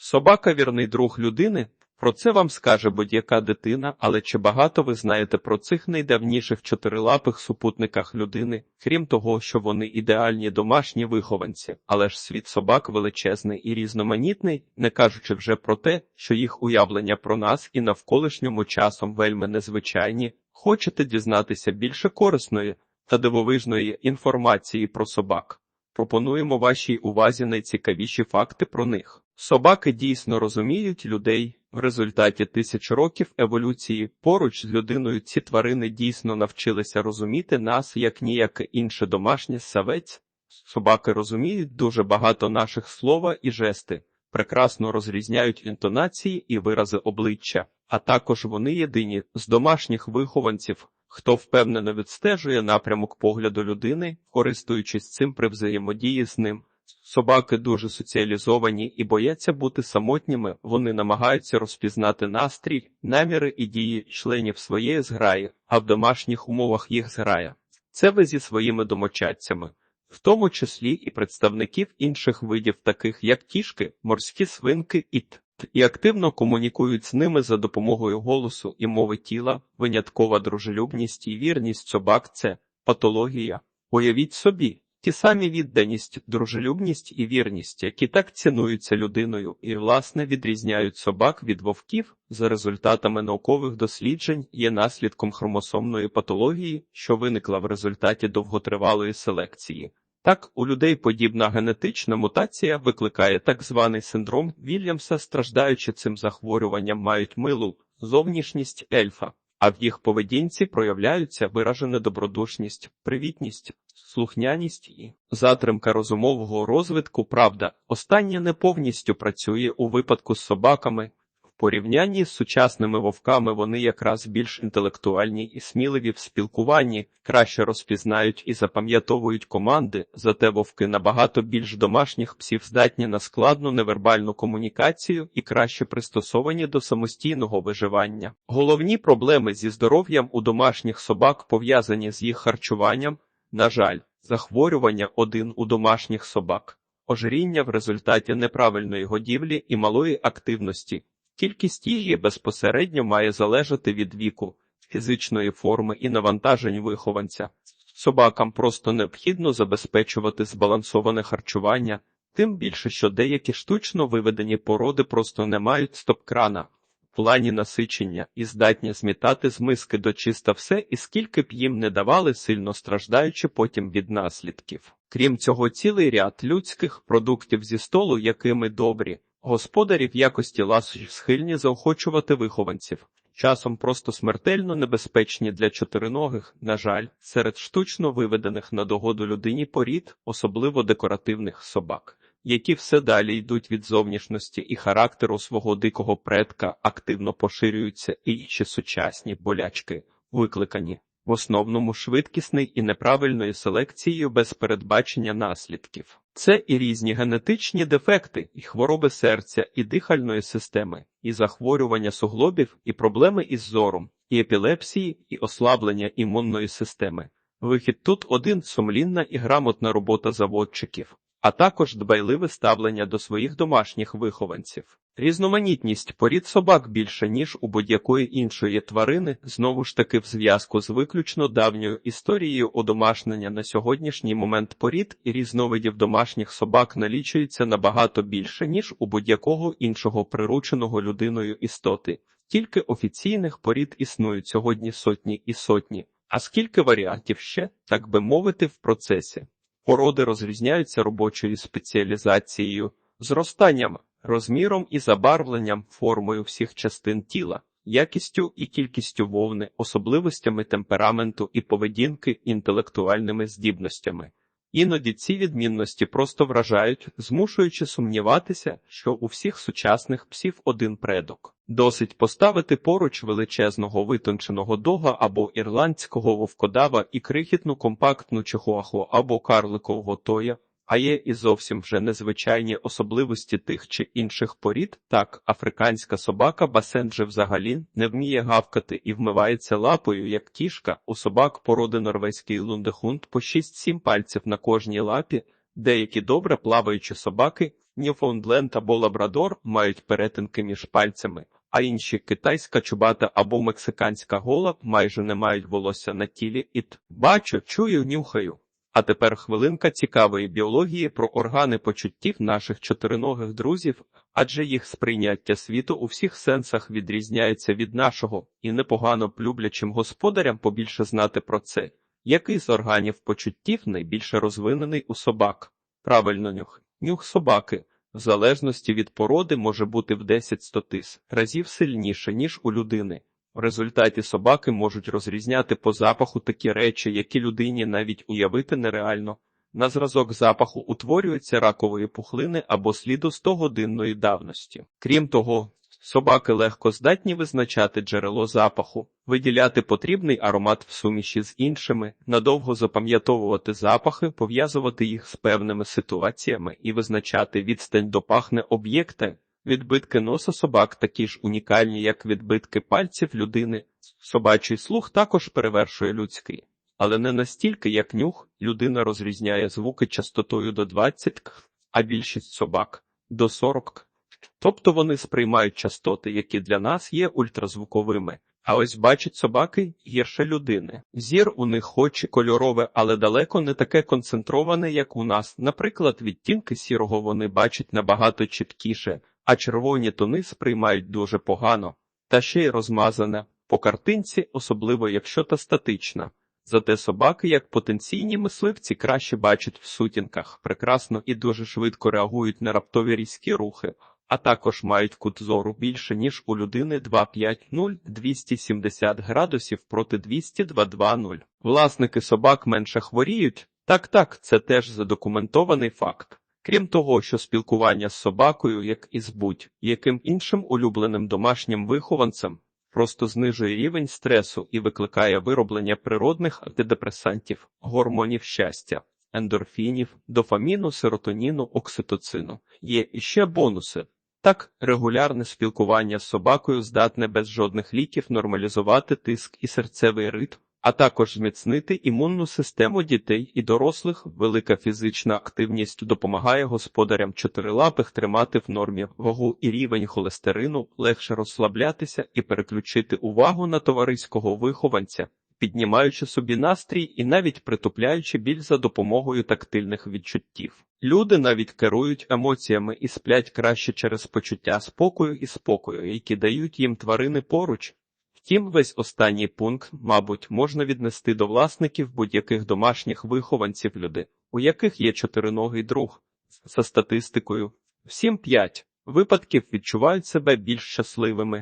Собака вірний друг людини. Про це вам скаже будь-яка дитина, але чи багато ви знаєте про цих найдавніших чотирилапих супутниках людини, крім того, що вони ідеальні домашні вихованці, але ж світ собак величезний і різноманітний, не кажучи вже про те, що їх уявлення про нас і навколишньому часом вельми незвичайні. Хочете дізнатися більше корисної та дивовижної інформації про собак? Пропонуємо вашій увазі найцікавіші факти про них. Собаки дійсно розуміють людей. В результаті тисяч років еволюції поруч з людиною ці тварини дійсно навчилися розуміти нас як ніяке інше домашнє савець. Собаки розуміють дуже багато наших слова і жести, прекрасно розрізняють інтонації і вирази обличчя, а також вони єдині з домашніх вихованців, хто впевнено відстежує напрямок погляду людини, користуючись цим при взаємодії з ним. Собаки дуже соціалізовані і бояться бути самотніми, вони намагаються розпізнати настрій, наміри і дії членів своєї зграї, а в домашніх умовах їх зграя. Це ви зі своїми домочадцями, в тому числі і представників інших видів, таких як кішки, морські свинки і т, і активно комунікують з ними за допомогою голосу і мови тіла, виняткова дружелюбність і вірність собак це патологія. Уявіть собі. Ті самі відданість, дружелюбність і вірність, які так цінуються людиною і, власне, відрізняють собак від вовків, за результатами наукових досліджень є наслідком хромосомної патології, що виникла в результаті довготривалої селекції. Так, у людей подібна генетична мутація викликає так званий синдром Вільямса, страждаючи цим захворюванням, мають милу зовнішність ельфа, а в їх поведінці проявляються виражена добродушність, привітність, слухняність і затримка розумового розвитку. Правда, останнє не повністю працює у випадку з собаками. Порівнянні з сучасними вовками вони якраз більш інтелектуальні і сміливі в спілкуванні, краще розпізнають і запам'ятовують команди, зате вовки набагато більш домашніх псів здатні на складну невербальну комунікацію і краще пристосовані до самостійного виживання. Головні проблеми зі здоров'ям у домашніх собак пов'язані з їх харчуванням. На жаль, захворювання один у домашніх собак, ожиріння в результаті неправильної годівлі і малої активності. Кількість їжі безпосередньо має залежати від віку, фізичної форми і навантажень вихованця. Собакам просто необхідно забезпечувати збалансоване харчування, тим більше, що деякі штучно виведені породи просто не мають стоп-крана в плані насичення і здатні змітати з миски до чиста все, і скільки б їм не давали, сильно страждаючи потім від наслідків. Крім цього, цілий ряд людських продуктів зі столу, якими добрі. Господарі в якості ласощів схильні заохочувати вихованців, часом просто смертельно небезпечні для чотириногих, на жаль, серед штучно виведених на догоду людині порід, особливо декоративних собак, які все далі йдуть від зовнішності і характеру свого дикого предка, активно поширюються і інші сучасні болячки, викликані в основному швидкісний і неправильною селекцією без передбачення наслідків. Це і різні генетичні дефекти, і хвороби серця, і дихальної системи, і захворювання суглобів, і проблеми із зором, і епілепсії, і ослаблення імунної системи. Вихід тут один сумлінна і грамотна робота заводчиків, а також дбайливе ставлення до своїх домашніх вихованців. Різноманітність порід собак більше, ніж у будь-якої іншої тварини, знову ж таки в зв'язку з виключно давньою історією одомашнення на сьогоднішній момент порід і різновидів домашніх собак налічується набагато більше, ніж у будь-якого іншого прирученого людиною істоти. Тільки офіційних порід існують сьогодні сотні і сотні, а скільки варіантів ще, так би мовити, в процесі. Породи розрізняються робочою спеціалізацією, зростанням розміром і забарвленням, формою всіх частин тіла, якістю і кількістю вовни, особливостями темпераменту і поведінки, інтелектуальними здібностями. Іноді ці відмінності просто вражають, змушуючи сумніватися, що у всіх сучасних псів один предок. Досить поставити поруч величезного витонченого дога або ірландського вовкодава і крихітну компактну чихуаху або карликового тоя, а є і зовсім вже незвичайні особливості тих чи інших порід. Так, африканська собака Басенджи взагалі не вміє гавкати і вмивається лапою, як кішка, у собак породи норвезький лундехунд по 6-7 пальців на кожній лапі, деякі добре плаваючі собаки Ньюфаундленд або Лабрадор мають перетинки між пальцями, а інші китайська чубата або мексиканська гола майже не мають волосся на тілі. Іт бачу, чую, нюхаю. А тепер хвилинка цікавої біології про органи почуттів наших чотириногих друзів, адже їх сприйняття світу у всіх сенсах відрізняється від нашого, і непогано люблячим господарям побільше знати про це. Який з органів почуттів найбільше розвинений у собак? Правильно, нюх. Нюх собаки, в залежності від породи, може бути в 10-100 тис разів сильніше, ніж у людини. В результаті собаки можуть розрізняти по запаху такі речі, які людині навіть уявити нереально. На зразок запаху утворюються ракової пухлини або сліду 100-годинної давності. Крім того, собаки легко здатні визначати джерело запаху, виділяти потрібний аромат в суміші з іншими, надовго запам'ятовувати запахи, пов'язувати їх з певними ситуаціями і визначати відстань до пахне об'єкта. Відбитки носа собак такі ж унікальні, як відбитки пальців людини. Собачий слух також перевершує людський. Але не настільки, як нюх, людина розрізняє звуки частотою до 20 к, а більшість собак до 40 к. Тобто вони сприймають частоти, які для нас є ультразвуковими. А ось бачать собаки гірше людини. Зір у них хоч і кольорове, але далеко не таке концентроване, як у нас. Наприклад, відтінки сірого вони бачать набагато чіткіше, а червоні тони сприймають дуже погано, та ще й розмазане по картинці, особливо якщо та статична. Зате собаки, як потенційні мисливці, краще бачать в сутінках, прекрасно і дуже швидко реагують на раптові різкі рухи, а також мають кут зору більше, ніж у людини 250 270 градусів проти 200-220. Власники собак менше хворіють. Так, так, це теж задокументований факт. Крім того, що спілкування з собакою, як і з будь-яким іншим улюбленим домашнім вихованцем, просто знижує рівень стресу і викликає вироблення природних антидепресантів, гормонів щастя, ендорфінів, дофаміну, серотоніну, окситоцину. Є іще бонуси. Так, регулярне спілкування з собакою здатне без жодних ліків нормалізувати тиск і серцевий ритм, а також зміцнити імунну систему дітей і дорослих. Велика фізична активність допомагає господарям чотирилапих тримати в нормі вагу і рівень холестерину, легше розслаблятися і переключити увагу на товариського вихованця, піднімаючи собі настрій і навіть притупляючи біль за допомогою тактильних відчуттів. Люди навіть керують емоціями і сплять краще через почуття спокою і спокою, які дають їм тварини поруч. Втім, весь останній пункт, мабуть, можна віднести до власників будь-яких домашніх вихованців людей, у яких є чотириногий друг. За статистикою, всім п'ять випадків відчувають себе більш щасливими.